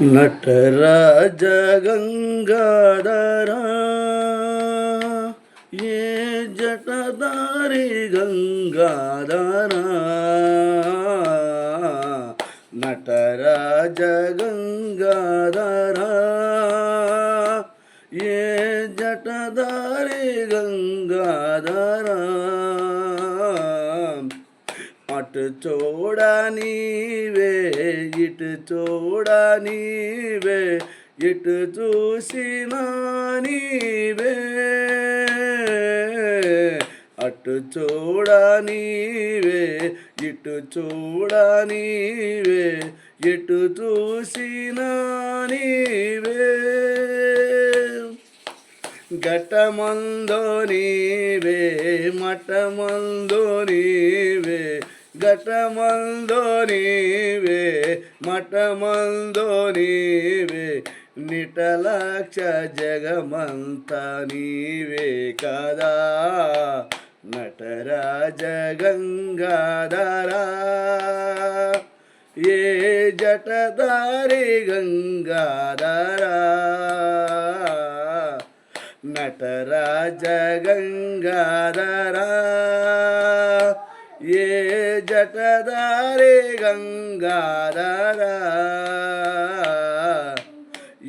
నటరాజ గంగాధర ఏ జటదారి గంగాధర నటరాజ గంగాధర ఏ జటదారి గంగాధర అటు చూడ నీవే ఇటు చూడ నీవే ఇటు చూసినా నీవే. అటు చూడ నీవే ఇటు చూడ నీవే ఎటు చూసినా నీవే. ఘటమందో నీవే మఠమందో నీవే ఘటమందో నీవే మఠమందో నీవే నిటలక్ష జగమంత నీవే కదా? నటరాజ గంగాధరా ఏ జటదారి గంగాధరా? నటరాజ గంగాధరా జటదారి గంగాధరా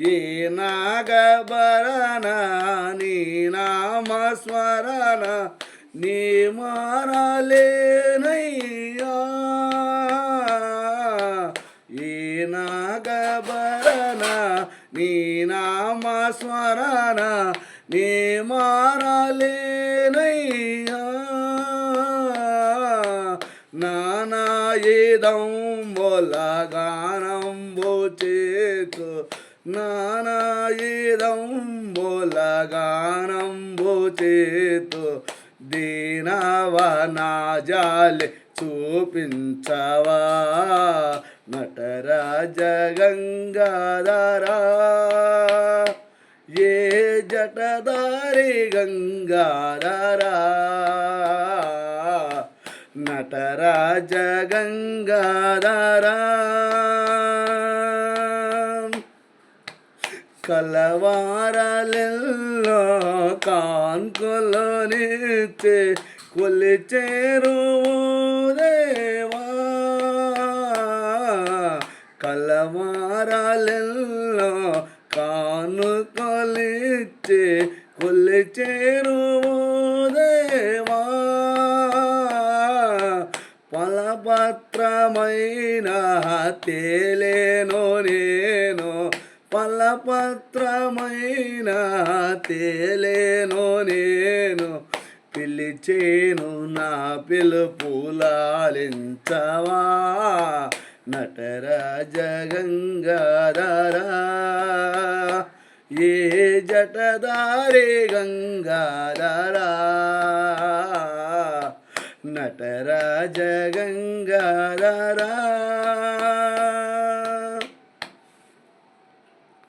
ఏ నాగభరణ నీ నామస్మరణ నీ మారలేనయ్యా ఈ నాగభరణ నీ నామస్మరణ నీ మారలేనయ్యా నానాయిదం బోలగానం బోచేతు నానాయిదం బోలగానం బోచేతు దీనవనా జాలి చూపించవా. నటరాజ గంగాధరా. ఏ జటదారి గంగాధరా. నటరాజ గంగాధరా కలవారలెల్లో కాన్కులు నిత్తే కొలిచేరు దేవా కలవారలెల్లో కాను కొలిచ్చే కొలిచేరు ఫలపత్రమైన తేలేను నేను. ఫలపత్రమైన తేలేను నేను. పిలిచేను నా పిలుపులాలించవా నటరాజ గంగాధరా ఏ జటదారే గంగాధరా? నటరాజ గంగాధరా